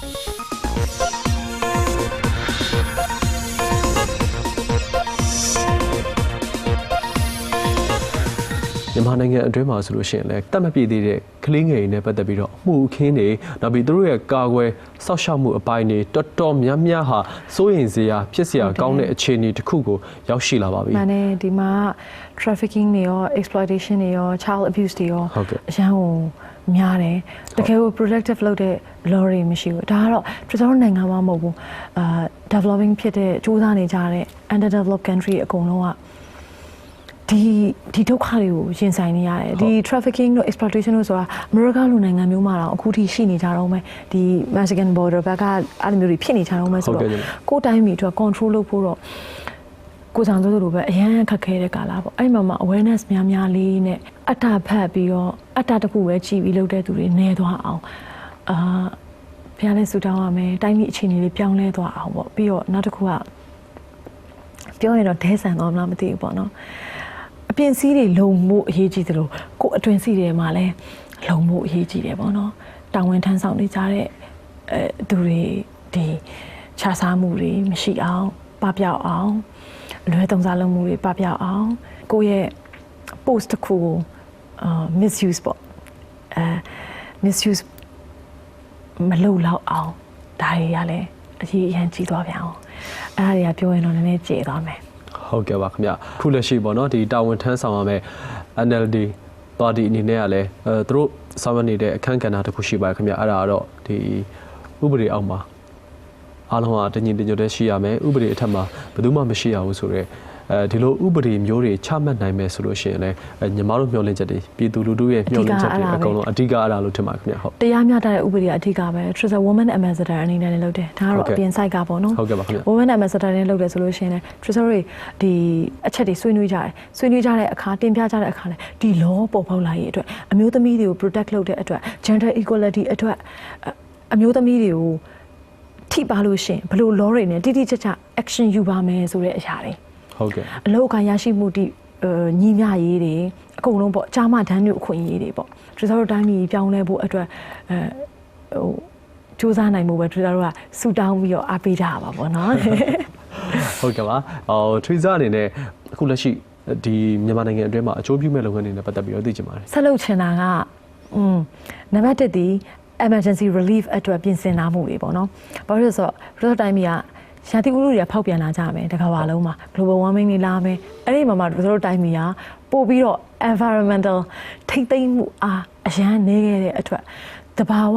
မြန်မာနိုင်ငံအတွင်းမှာဆိုလို့ရှိရင်လည်းတတ်မပြည့်သေးတဲ့ကလေးငယ်တွေနဲ့ပတ်သက်ပြီးတော့အမှုအခင်းတွေနောက်ပြီးသူတို့ရဲ့ကာကွယ်စောင့်ရှောက်မှုအပိုင်းတွေတော်တော်များများဟာစိုးရိမ်စရာဖြစ်စရာကောင်းတဲ့အခြေအနေတစ်ခုကိုရောက်ရှိလာပါပြီမှန်တယ်ဒီမှာ trafficking တွေရော exploitation တွေရော child abuse တွေရောဟုတ်ကဲ့အရန်ကို များတယ်တကယ်ကို productive လုပ်တဲ့ law တွေမရှိဘူးဒါကတော့ကျွန်တော်တို့နိုင်ငံမှာမဟုတ်ဘူးအာ developing ဖြစ်တဲ့စူးစမ်းနေကြတဲ့ underdeveloped country အကုန်လုံးကဒီဒီဒုက္ခတွေကိုရင်ဆိုင်နေရတယ်ဒီ trafficking တို့ exploitation တို့ဆိုတာအမေရိကလိုနိုင်ငံမျိုးမှာတော့အခုထိရှိနေကြတော့မယ်ဒီ Mexican border ဘက်ကအဲ့လိုမျိုးတွေဖြစ်နေကြတော့မယ်ဆိုဟုတ်တော့ကဲ့ကိုယ်တိုင်းပြည်အတွက် control လုပ်ဖို့တော့ ကိုဆောင်စိုးလိုပဲအရန်ခက်ခဲတဲ့ကာလပေါ့အဲ့မှာမှာ awareness များများလေးနဲ့အတ္တဖတ်ပြီးတော့အတ္တတစ်ခုပဲကြည်ပြီးလုပ်တဲ့သူတွေနေသွားအောင်အာဘုရားလည်းဆုတောင်းရမယ်တိုင်းပြည်အခြေအနေလေးပြောင်းလဲသွားအောင်ပေါ့ပြီးတော့နောက်တစ်ခုကပြောရင်တော့ဒဲဆန်တော့မလားမသိဘူးပေါ့နော်အပြင်စည်းတွေလုံမှုအရေးကြီးသလိုကိုယ်အတွင်စည်းတွေမှာလည်းလုံမှုအရေးကြီးတယ်ပေါ့နော်တာဝန်ထမ်းဆောင်နေကြတဲ့အဲသူတွေဒီခြားစားမှုတွေမရှိအောင်ပပျောက်အောင် အလွဲသုံးစားလုပ်မှုတွေပပျောက်အောင်ကိုယ့်ရဲ့ post တစ်ခုကိုအာ misuse ပေါ့အဲ misuse မလုပ်တော့အောင်ဒါတွေကလည်းအကြီးအရန်ကြီးသွားပြန်အောင်အဲ့ဒါတွေကပြောရင်တော့နည်းနည်းကျေသွားမယ်ဟုတ်ကဲ့ပါခင်ဗျခုလက်ရှိပေါ့နော်ဒီတာဝန်ထမ်းဆောင်ရမယ့် NLD ပါတီအနေနဲ့ကလည်းအဲသူတို့ဆောင်ရွက်နေတဲ့အခန်းကဏ္ဍတစ်ခုရှိပါတယ်ခင်ဗျအဲ့ဒါကတော့ဒီဥပဒေအောက်မှာ အားလုံးကတညီတညွတ်တည်းရှိရမယ်ဥပဒေအထက်မှာဘယ်သူမှမရှိရဘူးဆိုတော့အဲဒီလိုဥပဒေမျိုးတွေချမှတ်နိုင်မယ်ဆိုလို့ရှိရင်လည်းအဲညီမတို့မျှော်လင့်ချက်တွေပြည်သူလူထုရဲ့မျှော်လင့်ချက်တွေအကုန်လုံးအဓိကအဲ့ဒါလို့ထင်ပါတယ်ခင်ဗျဟုတ်တရားမျှတတဲ့ဥပဒေကအထူးကပဲ Trisha Women Ambassador အနေနဲ့လည်းလုပ်တယ်ဒါဟုတ်ကတော့ကဲ့အပြင် site ကပေါ့နော်ဟုတ်ကဲ့ပါခင်ဗျ Women Ambassador နဲ့လုပ်တယ်ဆိုလို့ရှိရင်လည်း Trisha တွေဒီအချက်တွေဆွေးနွေးကြတယ်ဆွေးနွေးကြတဲ့အခါတင်ပြကြတဲ့အခါလည်းဒီ law ပေါ်ပေါက်လာရေးအတွက်အမျိုးသမီးတွေကို protect လုပ်တဲ့အတွက် gender equality အတွက်အအမျိုးသမီးတွေကို ထိပါလို့ရှရင်ဘယ်လို law တွေနဲ့တိတိကျကျ action ယူပါမယ်ဆိုတဲ့အရာတွေဟုတ်ကဲ့အလောက်အကရရှိမှုတိအဲညီမျှရေးတွေအကုန်လုံးပေါ့ကြားမတန်းညွအခွင့်အရေးတွေပေါ့သူတို့တိုင်းပြည်ပြောင်းလဲဖို့အတွက်အဲဟိုစူးစမ်းနိုင်မှုပဲသူတို့ကဆူတောင်းပြီးတော့အားပေးကြရပါပေါ့နော်ဟုတ်ကဲ့ပါဟိုထရီဇာအနေနဲ့အခုလက်ရှိဒီမြန်မာနိုင်ငံအတွင်းမှာအကျိုးပြုမဲ့လုပ်ငန်းတွေနဲ့ပတ်သက်ပြီးတော့သိချင်ပါတယ်ဆက်လုပ်ချင်တာကอืมနံပါတ်1ဒီ emergency relief အတွက်ပြင်ဆင်လာမှုတွေပေါ့နော်ဘာလို့လဲဆိုတော့တို့တိုင်းပြည်ကရာသီဥတုတွေကဖောက်ပြန်လာကြမယ်တကဘာလုံးမှာ global warming တွေလာမယ်အဲ့ဒီမှာမှတို့တိုင်းပြည်ကပို့ပြီးတော့ environmental ထိမ့်သိမ့်မှုအားအရန်နေခဲ့တဲ့အတွက်တဘာဝ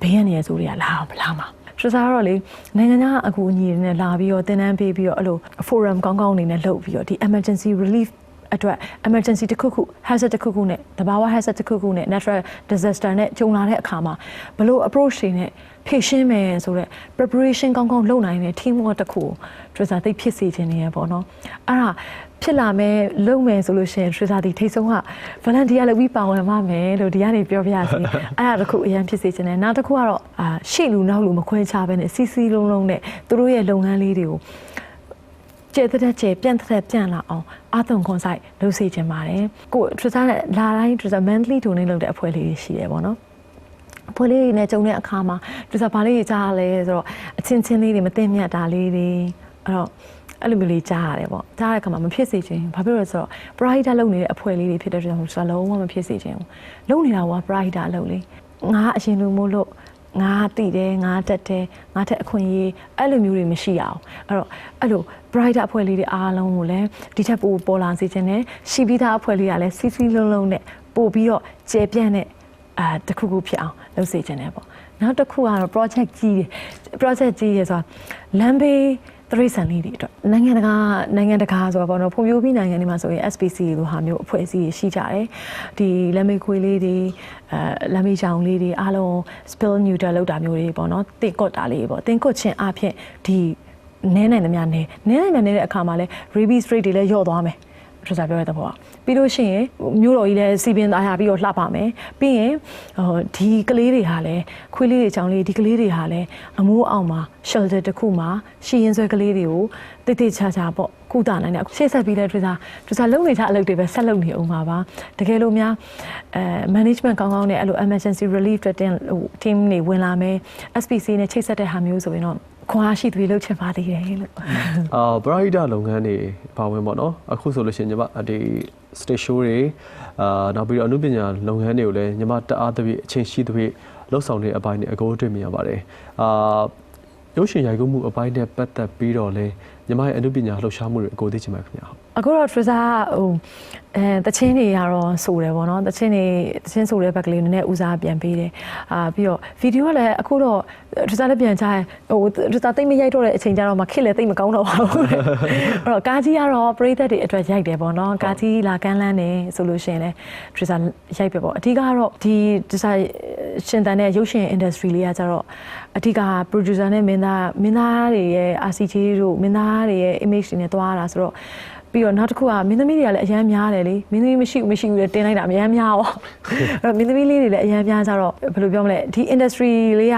ဘေးရနေရဆိုတွေကလာလာမှာစစားတော့လေနိုင်ငံခြားအကူအညီတွေနဲ့လာပြီးတော့တင်နန်းပေးပြီးတော့အဲ့လို forum ကောင်းကောင်းနေနဲ့လုပ်ပြီးတော့ဒီ emergency relief အတွက် emergency တစ်ခုခု hazard တစ်ခုခုနဲ့တဘာဝ hazard တစ်ခုခုနဲ့ natural disaster နဲ့ကြုံလာတဲ့အခါမှာဘယ်လို approach တွေနဲ့ဖြည့်ရှင်းမယ်ဆိုတော့ preparation ကောင်းကောင်းလုပ်နိုင်တဲ့ team work တစ်ခုကို Trisa သိပ်ဖြစ်စေခြင်းနေရပေါ့နော်အဲ့ဒါဖြစ်လာမယ်လုပ်မယ်ဆိုလို့ရှိရင် Trisa ဒီထိတ်ဆုံးက volunteer လုပ်ပြီးပါဝင်ပါမယ်လို့ဒီကနေပြောပြရစီအဲ့ဒါတစ်ခုအရင်ဖြစ်စေခြင်းနဲ့နောက်တစ်ခုကတော့အာရှေ့လူနောက်လူမခွဲခြားဘဲနဲ့စီစီလုံးလုံးနဲ့သူတို့ရဲ့လုပ်ငန်းလေးတွေကို ကျဲတဲ့ကျဲပြန့်တဲ့ပြန့်လာအောင်အာသုံခွန်ဆိုင်လုပ်စေချင်ပါတယ်ကိုထရစားနဲ့လာတိုင်းထရစား monthly donate လုပ်တဲ့အဖွဲ့လေးတွေရှိတယ်ပေါ့နော်အဖွဲ့လေးတွေနဲ့ကြုံတဲ့အခါမှာထရစားဘာလေးတွေကြားရလဲဆိုတော့အချင်းချင်းလေးတွေမသိမြတ်တာလေးတွေအဲ့တော့အဲ့လိုမျိုးလေးကြားရတယ်ပေါ့ကြားရတဲ့အခါမှာမဖြစ်စေချင်ဘာဖြစ်လို့လဲဆိုတော့ pride လုပ်နေတဲ့အဖွဲ့လေးတွေဖြစ်တဲ့အတွက်ဆိုတော့လုံးဝမဖြစ်စေချင်ဘူးလုပ်နေတာက pride အလုပ်လေးငါအရင်လိုမို့လို့ ငါတိတယ်ငါတက်တယ်ငါတက်အခွင့်အရေးအဲ့လိုမျိုးတွေမရှိအောင်အဲ့တော့အဲ့လို brighter အဖွဲ့လေးတွေအားလုံးကိုလည်းဒီထက်ပိုပေါ်လာစေခြင်းနဲ့ရှိပြီးသားအဖွဲ့လေးကလည်းစီစီလုံးလုံးနဲ့ပို့ပြီးတော့ကျေပြန့်တဲ့အာတစ်ခုခုဖြစ်အောင်လုပ်စေခြင်းနဲ့ပေါ့နောက်တစ်ခုကတော့ project ကြီးတယ် project ကြီးရယ်ဆိုတာလမ်းဘေး တရိษံလေးတွေအတွက်နိုင်ငံတကာနိုင်ငံတကာဆိုတော့ပေါ့နော်ဖွံ့ဖြိုးပြီးနိုင်ငံတွေမှာဆိုရင် SPC လိုဟာမျိုးအဖွဲ့အစည်းတွေရှိကြတယ်ဒီလမ်းမေးခွေးလေးတွေအဲလမ်းမေးချောင်လေးတွေအားလုံး spill neuter လောက်တာမျိုးတွေပေါ့နော်တင်ကွတ်တာလေးပေါ့တင်ကွတ်ခြင်းအဖြစ်ဒီနဲနိုင်သမျှနဲနဲနိုင်မှနေတဲ့အခါမှာလဲ rabies rate တွေလည်းညော့သွားမယ် ထူစာပြောရတဲ့ဘောကပြီးလို့ရှိရင်မျိုးတော်ကြီးလည်းစီပင်သားရပြီးတော့လှပမယ်ပြီးရင်ဟိုဒီကလေးတွေဟာလည်းခွေးလေးတွေချောင်းလေးဒီကလေးတွေဟာလည်းအမိုးအောင်မှာ shelter တစ်ခုမှာရှီရင်ဆွဲကလေးတွေကိုတိတ်တိတ်ချာချာပေါ့ကုသနိုင်တယ်ရှေ့ဆက်ပြီးလဲ Twitter Twitter လုံနေချအလုပ်တွေပဲဆက်လုပ်နေအောင်ပါပါတကယ်လို့များအဲ management ကောင်းကောင်းနဲ့အဲ့လို emergency relief တဲ့ team တွေဝင်လာမယ် SPC နဲ့ချိတ်ဆက်တဲ့ဟာမျိုးဆိုရင်တော့ ခွန်အားရှိသူတွေလုပ်ချင်ပါသေးတယ်လို့အာပရိုက်တာလုပ်ငန်းတွေပါဝင်ပေါ့နော်အခုဆိုလို့ရှိရင်ညီမဒီ stage show တွေအာနောက်ပြီးတော့အမှုပညာလုပ်ငန်းတွေကိုလည်းညီမတအားသဖြင့်အချိန်ရှိသဖြင့်လှုပ်ဆောင်တဲ့အပိုင်းတွေအကိုတွေ့မြင်ရပါတယ်အာရုပ်ရှင်ရိုက်ကူးမှုအပိုင်းနဲ့ပတ်သက်ပြီးတော့လည်း ညီမရဲ့အမှုပညာလှုပ်ရှားမှုတွေအကိုသိချင်ပါခင်ဗျာဟုတ်အခုတော့ Twitter ဟိုအဲတချင်းတွေကတော့စိုးတယ်ပေါ့နော်တချင်းတွေတချင်းစိုးတဲ့ဘက်ကလေးနည်းနည်းဦးစားပြန်ပေးတယ်အာပြီးတော့ဗီဒီယိုကလည်းအခုတော့ Twitter လည်းပြန်ချရင်ဟို Twitter တိတ်မရိုက်တော့တဲ့အချိန်ကျတော့မှခစ်လည်းတိတ်မကောင်းတော့ပါဘူးအဲ့တော့ကားကြီးကတော့ပရိသတ်တွေအတွက်ရိုက်တယ်ပေါ့နော်ကားကြီးလာကမ်းလန်းနေဆိုလို့ရှိရင်လည်း Twitter ရိုက်ပဲပေါ့အဓိကတော့ဒီ Twitter ရှင်တန်တဲ့ရုပ်ရှင် industry လေးကကျတော့အဓိက producer နဲ့မင်းသားမင်းသားတွေရဲ့ RCG တို့မင်းသားတွေရဲ့ image တွေနဲ့တွားတာဆိုတော့ပြီးတော့နောက်တစ်ခုကမင်းသမီးတွေကလည်းအရန်များတယ်လေမင်းသမီးမရှိဘူးမရှိဘူးလေတင်လိုက်တာအရန်များရောအဲ့တော့မင်းသမီးလေးတွေလည်းအရန်များကြတော့ဘယ်လိုပြောမလဲဒီ industry လေးက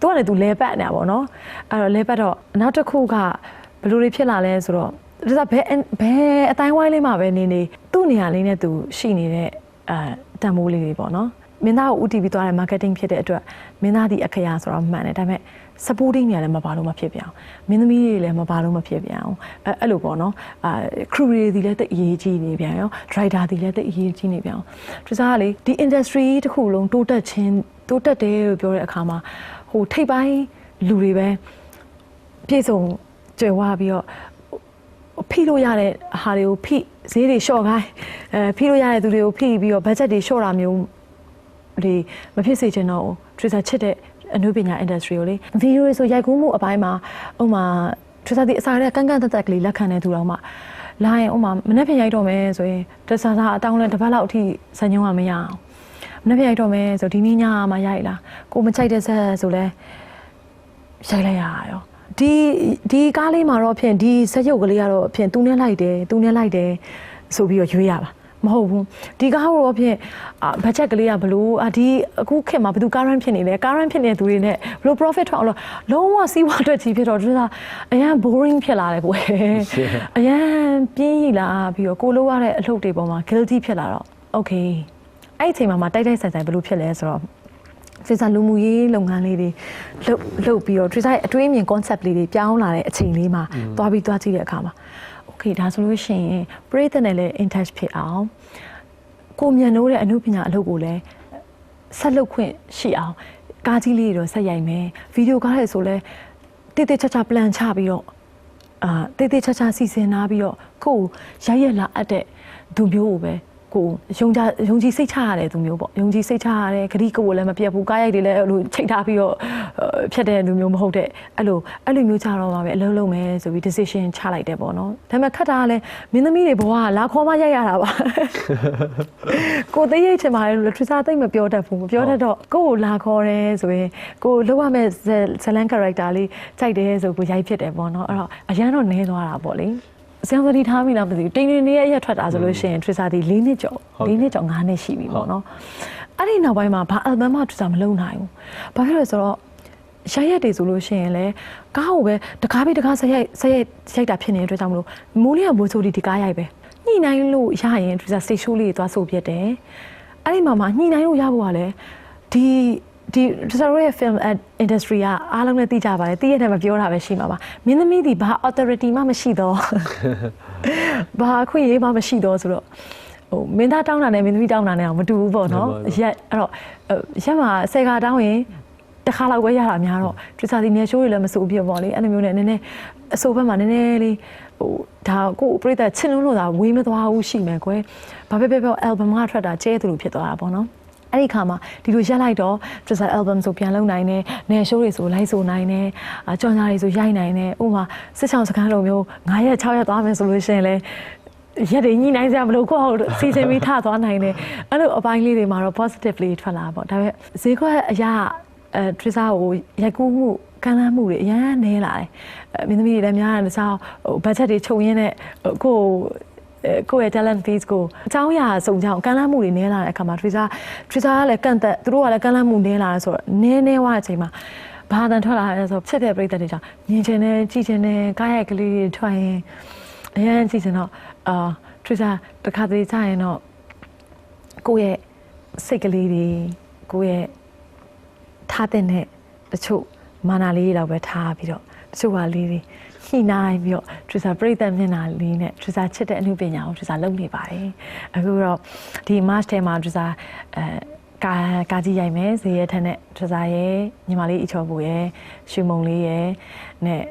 သူကလည်းသူလဲပတ်နေတာပေါ့နော်အဲ့တော့လဲပတ်တော့နောက်တစ်ခုကဘယ်လိုတွေဖြစ်လာလဲဆိုတော့ဒါဆိုဘယ်ဘယ်အတိုင်းဝိုင်းလေးမှာပဲနေနေသူ့နေရာလေးနဲ့သူရှိနေတဲ့အဲတန်မိုးလေးတွေပေါ့နော် မင်းသားကို UTV သွားတဲ့ marketing ဖြစ်တဲ့အတွက်မင်းသားဒီအခရာဆိုတော့မှန်တယ်ဒါပေမဲ့ supporting နေရာလည်းမပါလို့မဖြစ်ပြအောင်မင်းသမီးတွေလည်းမပါလို့မဖြစ်ပြအောင်အဲအဲ့လိုပေါ့နော်အာ crew တွေဒီလည်းတိတ်အရေးကြီးနေပြန်ရော driver ဒီလည်းတိတ်အရေးကြီးနေပြန်အောင်သူစားကလေဒီ industry တစ်ခုလုံးတိုးတက်ခြင်းတိုးတက်တယ်လို့ပြောတဲ့အခါမှာဟိုထိပ်ပိုင်းလူတွေပဲပြည့်စုံကြွယ်ဝပြီးတော့ဖိလို့ရတဲ့ဟာတွေကိုဖိဈေးတွေလျှော့ခိုင်းအဲဖိလို့ရတဲ့သူတွေကိုဖိပြီးတော့ budget တွေလျှော့တာမျိုး ဒီမဖြစ်စေချင်တော့ဘူး Twitter ချစ်တဲ့အနုပညာ industry ကိုလေဗီဒီယိုတွေဆိုရိုက်ကူးမှုအပိုင်းမှာဥမာ Twitter ဒီအစားတဲ့ကန့်ကန့်သက်သက်ကလေးလက်ခံတဲ့သူတော်မှလာရင်ဥမာမနေ့ပြန်ရိုက်တော့မယ်ဆိုရင်တဆာဆာအတောင်းလဲတစ်ပတ်လောက်အထိစံညုံကမရအောင်မနေ့ပြန်ရိုက်တော့မယ်ဆိုဒီနေ့ညမှရိုက်လာကိုမချိုက်တဲ့ဆက်ဆိုလဲရိုက်လိုက်ရတာရောဒီဒီကားလေးမှာတော့ဖြင့်ဒီစက်ရုပ်ကလေးကတော့ဖြင့်သူနဲ့လိုက်တယ်သူနဲ့လိုက်တယ်ဆိုပြီးတော့ရွေးရပါ မဟုတ်ဘူးဒီကားကတော့ဖြင့်ဘတ်ဂျက်ကလေးကဘလို့အာဒီအခုခေတ်မှာဘယ်သူကားရန်ဖြစ်နေလဲကားရန်ဖြစ်နေတဲ့သူတွေနဲ့ဘလို့ profit ထွက်အောင်လို့လုံးဝစီးပွားအတွက်ကြီးဖြစ်တော့သူကအရန် boring ဖြစ်လာတယ်ကွယ်အရန်ပြင်းရလာပြီးတော့ကိုလိုရတဲ့အလုပ်တွေပေါ်မှာ guilty ဖြစ်လာတော့ okay အဲ့ဒီအချိန်မှာမှတိုက်တိုက်ဆိုင်ဆိုင်ဘယ်လိုဖြစ်လဲဆိုတော့ Twitter လူမှုရေးလုပ်ငန်းလေးတွေလှုပ်လှုပ်ပြီးတော့ Twitter ရဲ့အတွေးအမြင် concept လေးတွေပြောင်းလာတဲ့အချိန်လေးမှာသွားပြီးသွားကြည့်တဲ့အခါမှာ okay ဒါဆိုလို့ရှိရင်ပရိသတ်နဲ့လည်း in touch ဖြစ်အောင်ကိုမြန်လို့တဲ့အမှုပညာအလုပ်ကိုလည်းဆက်လုပ်ခွင့်ရှိအောင်ကားကြီးလေးတွေတော့ဆက်ရိုက်မယ်ဗီဒီယိုကားတွေဆိုလဲတိတိကျကျ plan ချပြီးတော့အာတိတိကျကျစီစဉ်နာပြီးတော့ကိုယ်ရိုက်ရလာအပ်တဲ့သူမျိုးကိုပဲ ကိုယုံကြယုံကြည်စိတ်ချရတဲ့သူမျိုးပေါ့ယုံကြည်စိတ်ချရတဲ့ဂရိကိုယ်လည်းမပြတ်ဘူးကားရိုက်တွေလည်းအဲ့လိုချိန်ထားပြီးတော့ဖြတ်တဲ့လူမျိုးမဟုတ်တဲ့အဲ့လိုအဲ့လိုမျိုးချတော့မှာပဲအလုံးလုံးမယ်ဆိုပြီး decision ချလိုက်တယ်ပေါ့နော်ဒါပေမဲ့ခက်တာကလည်းမင်းသမီးတွေဘဝကလာခေါ်မရိုက်ရတာပါကိုသိရိတ်ချင်ပါတယ်လို့ထရီစာသိမ့်မပြောတတ်ဘူးမပြောတတ်တော့ကိုကိုလာခေါ်တယ်ဆိုရင်ကိုလောက်ရမယ့်ဇလန် character လေးကြိုက်တယ်ဆိုကိုရိုက်ဖြစ်တယ်ပေါ့နော်အဲ့တော့အရန်တော့နဲသွားတာပေါ့လေ ဆရာမတီထားမိလားမသိဘူးတင်းတင်းလေးရက်ထွက်တာဆိုလို့ရှိရင်ထရီစာဒီ၄နှစ်ကျော်၄နှစ်ကျော်၅နှစ်ရှိပြီပေါ့နော်အဲ့ဒီနောက်ပိုင်းမှာဘာ album မှထရီစာမလုပ်နိုင်ဘူးဘာဖြစ်လို့လဲဆိုတော့ရရက်တွေဆိုလို့ရှိရင်လည်းကားကိုပဲတကားပြီးတကားဆက်ရိုက်ဆက်ရိုက်ရိုက်တာဖြစ်နေတဲ့အတွက်ကြောင့်မလို့မိုးလေးကမိုးဆိုဒီဒီကားရိုက်ပဲညှိနှိုင်းလို့ရရင်ထရီစာ stage show လေးတွေသွားဆိုပြတယ်အဲ့ဒီမှာမှညှိနှိုင်းလို့ရဖို့ကလည်းဒီ ဒီကျွန်တော်ရဲ့ film industry ကအားလုံးလည်းသိကြပါတယ်သိရတဲ့မပြောတာပဲရှိမှာပါမင်းသမီးဒီဘာ authority မှမရှိတော့ဘာအခွင့်အရေးမှမရှိတော့ဆိုတော့ဟိုမင်းသားတောင်းတာနဲ့မင်းသမီးတောင်းတာနဲ့အောင်မတူဘူးပေါ့နော်ရက်အဲ့တော့ရက်မှာဆယ်ခါတောင်းရင်တစ်ခါလောက်ပဲရတာများတော့တခြားဒီနေရှိုးတွေလည်းမစိုးပြပေါ့လေအဲ့လိုမျိုးနဲ့နည်းနည်းအစိုးဘက်မှာနည်းနည်းလေးဟိုဒါကိုပြိတ္တချင်းလုံးလို့သာဝေးမသွားဘူးရှိမယ်ကွယ်ဘာပဲပြောပြော album ကထွက်တာကျဲသူလိုဖြစ်သွားတာပေါ့နော် အဲ့ဒီခါမှာဒီလိုရက်လိုက်တော့ Twitter album ဆိုပြန်လုပ်နိုင်တယ်။နယ်ရှိုးတွေဆိုလိုက်ဆိုနိုင်တယ်။အကြော်ညာတွေဆိုရိုက်နိုင်တယ်။ဥပမာစစ်ချောင်းစကားလိုမျိုး9ရက်6ရက်သွားမယ်ဆိုလို့ရှိရင်လည်းရက်တွေညှိနှိုင်းစရာမလိုကိုယ့်ဟုတ်စီစဉ်ပြီးထသွားနိုင်တယ်။အဲ့လိုအပိုင်းလေးတွေမှာတော့ positively ထွက်လာပေါ့။ဒါပေမဲ့ဈေးကွက်အရာအဲ Twitter ကိုရိုက်ကူးမှုကမ်းလှမ်းမှုတွေအများနဲလာတယ်။မင်းသမီးတွေလည်းများတယ်စားဟို budget တွေချုပ်ရင်းနဲ့ကိုယ့် ကိုယ့်ရဲ့ talent fees ကိုအကြောင်းအရာစုံကြောင်းကန့်လန့်မှုတွေနည်းလာတဲ့အခါမှာ Twitter Twitter ကလည်းကန့်သက်သူတို့ကလည်းကန့်လန့်မှုနည်းလာတယ်ဆိုတော့နည်းနည်းဝတဲ့အချိန်မှာဘာတန်ထွက်လာလဲဆိုတော့ဖြစ်တဲ့ပြိတ္တတွေကြောင့်မြင်ချင်တယ်ကြည့်ချင်တယ်ကားရိုက်ကလေးတွေထွက်ရင်အရင်စီစဉ်တော့အာထရီစာတခါတလေကြာရင်တော့ကိုယ့်ရဲ့စိတ်ကလေးတွေကိုယ့်ရဲ့ထားတဲ့နဲ့တချို့မာနာလေးတွေတော့ပဲထားပြီးတော့တချို့ဟာလေးတွေ ညှိနှိုင်းပြီးတော့ထရီစာပြိသက်မျက်နှာလေးနဲ့ထရီစာချစ်တဲ့အမှုပညာကိုထရီစာလုပ်နေပါတယ်အခုတော့ဒီ March ထဲမှာထရီစာအဲ ကာကာကြီးရိုက်မယ်ဇေယျထက်နဲ့ထရီစာရဲ့ညီမလေးအချော်ပူရဲ့ရွှေမုံလေးရဲ့နဲ့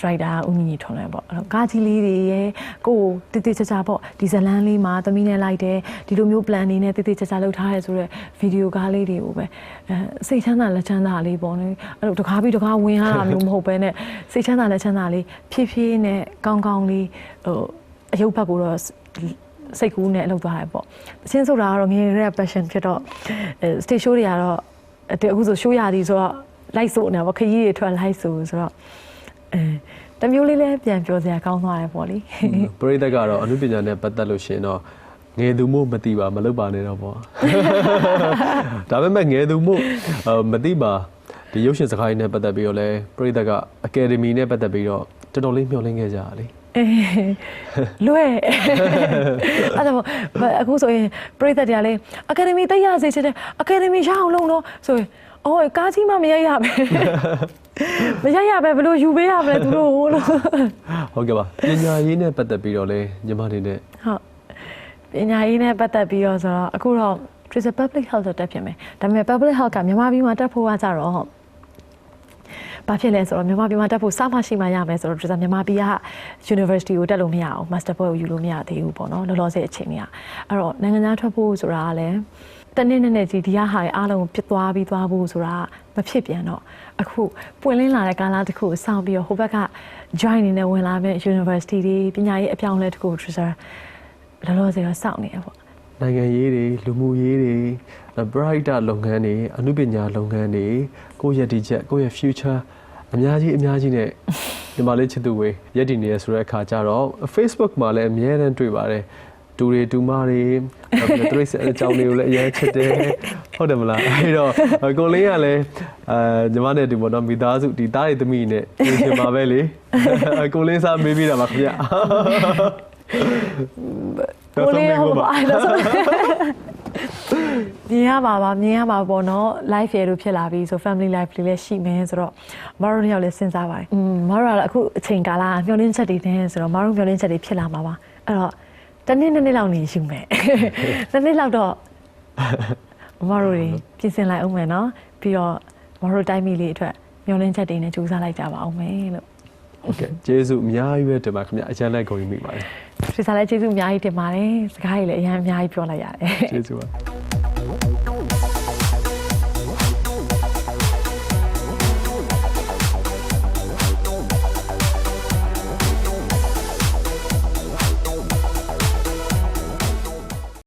ဒရိုက်တာဦးညီညီထွန်လဲပေါ့အဲ့တော့ကာကြီးလေးတွေရဲ့ကိုယ်တိတိကျကျပေါ့ဒီဇလန်းလေးမှာသမီးနဲ့လိုက်တယ်ဒီလိုမျိုး plan နေနဲ့တိတိကျကျလုပ်ထားရဲဆိုတော့ဗီဒီယိုကားလေးတွေကိုပဲအဲစိတ်ချမ်းသာလက်ချမ်းသာလေးပေါ့နော်အဲ့လိုတကားပြီးတကားဝင်ရတာမျိုးမဟုတ်ပဲနဲ့စိတ်ချမ်းသာလက်ချမ်းသာလေးဖြည်းဖြည်းနဲ့ကောင်းကောင်းလေးဟိုအယုတ်ဘက်ကိုတော့ စိတ်ကူးနဲ့အလုပ်သွားတယ်ပေါ့အချင်းဆိုတာကတော့ငယ်ငယ်က passion ဖြစ်တော့အဲ stage show တွေကတော့အဲ့အခုဆို show ရသည်ဆိုတော့ live ဆိုနေပေါ့ခရီးတွေထွက် live ဆိုဆိုတော့အဲတမျိုးလေးလည်းပြန်ပြောစရာကောင်းသွားတယ်ပေါ့လေပရိသတ်ကတော့အနုပညာနဲ့ပတ်သက်လို့ရှိရင်တော့ငယ်သူမို့မသိပါမလုပ်ပါနဲ့တော့ပေါ့ဒါပေမဲ့ငယ်သူမို့အာမသိပါဒီရုပ်ရှင်စကားကြီးနဲ့ပတ်သက်ပြီးတော့လဲပရိသတ်ကအကယ်ဒမီနဲ့ပတ်သက်ပြီးတော့တော်တော်လေးမျှော်လင့်ခဲ့ကြတာလေ အေးလွဲ့အဲ့ဒါမို့အခုဆိုရင်ပြည်သက်တွေကလည်းအကယ်ဒမီတက်ရစေချင်တယ်အကယ်ဒမီရအောင်လုပ်တော့ဆိုရင်အော်ကားကြီးမှမရရပဲမရရပဲဘယ်လိုယူပေးရမလဲသူတို့လို့ဟုတ်ကဲ့ပါပညာရေးနဲ့ပတ်သက်ပြီးတော့လဲညီမတွေနဲ့ဟုတ်ပညာရေးနဲ့ပတ်သက်ပြီးတော့ဆိုတော့အခုတော့ Tracer Public Health တော့တက်ဖြစ်မယ်ဒါပေမဲ့ Public Health ကမြန်မာပြည်မှာတက်ဖို့ကကြတော့ ဘာဖြစ်လဲဆိုတော့မြန်မာပြည်မှာတက်ဖို့စမှရှိမှရမယ်ဆိုတော့ Tracer မြန်မာပြည်က University ကိုတက်လို့မရအောင် Master ဘွဲကိုယူလို့မရသေးဘူးပေါ့နော်လောလောဆယ်အချိန်ကြီးอ่ะအဲ့တော့နိုင်ငံခြားထွက်ဖို့ဆိုတာကလည်းတနေ့နဲ့နဲ့ကြီးဒီဟာဟာတွေအားလုံးကိုပြစ်သွားပြီးသွားဖို့ဆိုတာမဖြစ်ပြန်တော့အခုပွင့်လင်းလာတဲ့ကာလတစ်ခုကိုစောင့်ပြီးတော့ဟိုဘက်က join နေနဲ့ဝင်လာမယ့် University တွေပညာရေးအပြောင်းအလဲတစ်ခုကို Tracer လောလောဆယ်တော့စောင့်နေရပေါ့နိုင်ငံရေးတွေလူမှုရေးတွေ brighter လုပ်ငန်းတွေအနုပညာလုပ်ငန်းတွေကိုယ့်ရည်တည်ချက်ကိုယ့်ရဲ့ future အများကြီးအများကြီးနဲ့ဒီမှာလေးချစ်သူဝေရည်တည်နေရဆိုတဲ့အခါကျတော့ Facebook မှာလည်းအများနဲ့တွေ့ပါတယ်တူတွေတူမတွေနောက်ပြီးတော့သူတို့ရဲ့အကြောင်းတွေကိုလည်းအရင်ချစ်တယ်ဟုတ်တယ်မလားအဲဒီတော့ကိုလင်းကလည်းအဲညီမနဲ့ဒီပေါ်တော့မိသားစုဒီသားတွေသမီးနဲ့ပြင်ချင်ပါပဲလေကိုလင်းစားမေးပြီးတာပါခင်ဗျကိုလေးဟိုပါအဲ့ဒါဆို မြင်ရပါပါမြင်ရပါပေါ့နော် live ရလို့ဖြစ်လာပြီဆို family life လေးလည်းရှိမယ်ဆိုတော့မတို့တယောက်လည်းစဉ်းစားပါတယ်อืมမတို့ကတော့အခုအချိန်ကာလမျောလင်းချက်တွေနဲ့ဆိုတော့မတို့မျောလင်းချက်တွေဖြစ်လာမှာပါအဲ့တော့တနေ့နှစ်နေ့လောက်နေယူမယ်တစ်နေ့လောက်တော့မတို့တွေပြင်ဆင်လိုက်အောင်မယ်နော်ပြီးတော့မတို့တိုင်းမီလေးအတွက်မျောလင်းချက်တွေနဲ့ကြိုးစားလိုက်ကြပါအောင်မယ်လို့ ဟုတ်ကဲ့ကျေးဇူးအများကြီးပဲတင်ပါခင်ဗျအရန်လိုက်ကုန်မိပါတယ်ဒီစားလဲကျေးဇူးအများကြီးတင်ပါတယ်စကားကြီးလည်းအများအများကြီးပြောလိုက်ရတယ်ကျေးဇူးပါ